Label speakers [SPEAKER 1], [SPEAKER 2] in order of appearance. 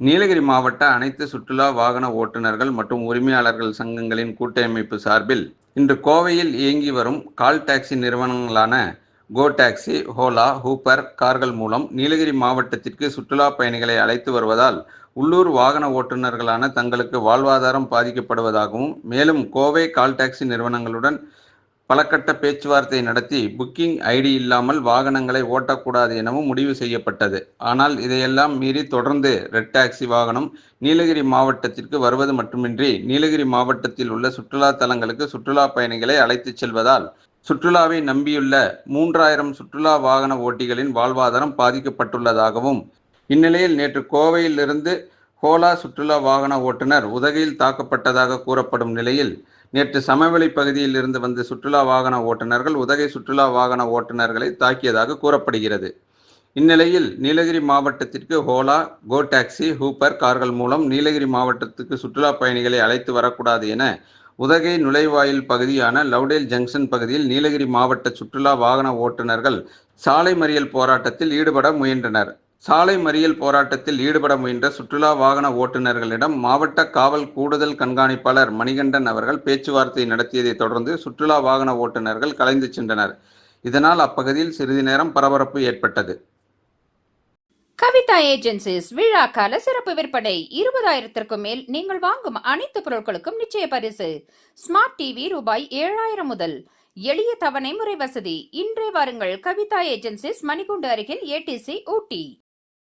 [SPEAKER 1] நீலகிரி மாவட்ட அனைத்து சுற்றுலா வாகன ஓட்டுநர்கள் மற்றும் உரிமையாளர்கள் சங்கங்களின் கூட்டமைப்பு சார்பில் இன்று கோவையில் இயங்கி வரும் கால் டாக்ஸி நிறுவனங்களான கோ டாக்ஸி ஹோலா ஹூப்பர் கார்கள் மூலம் நீலகிரி மாவட்டத்திற்கு சுற்றுலா பயணிகளை அழைத்து வருவதால் உள்ளூர் வாகன ஓட்டுநர்களான தங்களுக்கு வாழ்வாதாரம் பாதிக்கப்படுவதாகவும் மேலும் கோவை கால் டாக்ஸி நிறுவனங்களுடன் பலகட்ட பேச்சுவார்த்தை நடத்தி புக்கிங் ஐடி இல்லாமல் வாகனங்களை ஓட்டக்கூடாது எனவும் முடிவு செய்யப்பட்டது. ஆனால் இதையெல்லாம் மீறி தொடர்ந்து ரெட் டாக்ஸி வாகனம் நீலகிரி மாவட்டத்திற்கு வருவது மட்டுமின்றி நீலகிரி மாவட்டத்தில் உள்ள சுற்றுலா தலங்களுக்கு சுற்றுலா பயணிகளை அழைத்துச் செல்வதால் சுற்றுலாவை நம்பியுள்ள மூன்றாயிரம் சுற்றுலா வாகன ஓட்டிகளின் வாழ்வாதாரம் பாதிக்கப்பட்டுள்ளதாகவும் இந்நிலையில் நேற்று கோவையிலிருந்து ஹோலா சுற்றுலா வாகன ஓட்டுநர் உதகையில் தாக்கப்பட்டதாக கூறப்படும் நிலையில் நேற்று சமவெளி பகுதியில் இருந்து வந்த சுற்றுலா வாகன ஓட்டுநர்கள் உதகை சுற்றுலா வாகன ஓட்டுநர்களை தாக்கியதாக கூறப்படுகிறது. இந்நிலையில் நீலகிரி மாவட்டத்திற்கு ஹோலா கோ டாக்ஸி ஹூப்பர் கார்கள் மூலம் நீலகிரி மாவட்டத்துக்கு சுற்றுலா பயணிகளை அழைத்து வரக்கூடாது என உதகை நுழைவாயில் பகுதியான லவ்டேல் ஜங்ஷன் பகுதியில் நீலகிரி மாவட்ட சுற்றுலா வாகன ஓட்டுநர்கள் சாலை மறியல் போராட்டத்தில் ஈடுபட முயன்றனர். சாலை மறியல் போராட்டத்தில் ஈடுபட முயன்ற சுற்றுலா வாகன ஓட்டுநர்களிடம் மாவட்ட காவல் கூடுதல் கண்காணிப்பாளர் மணிகண்டன் அவர்கள் பேச்சுவார்த்தை நடத்தியதை தொடர்ந்து சுற்றுலா வாகன ஓட்டுநர்கள் கலைந்து சென்றனர். இதனால் அப்பகுதியில் சிறிது நேரம் பரபரப்பு ஏற்பட்டது.
[SPEAKER 2] கவிதா ஏஜென்சிஸ் விழா கால சிறப்பு விற்பனை. இருபதாயிரத்திற்கும் மேல் நீங்கள் வாங்கும் அனைத்து பொருட்களுக்கும் நிச்சய பரிசு. ஸ்மார்ட் டிவி ரூபாய் ஏழாயிரம் முதல். எளிய தவணை முறை வசதி. இன்றே வாருங்கள் கவிதா ஏஜென்சிஸ் மணிகுண்டு அருகில் ஏடிசி ஊட்டி.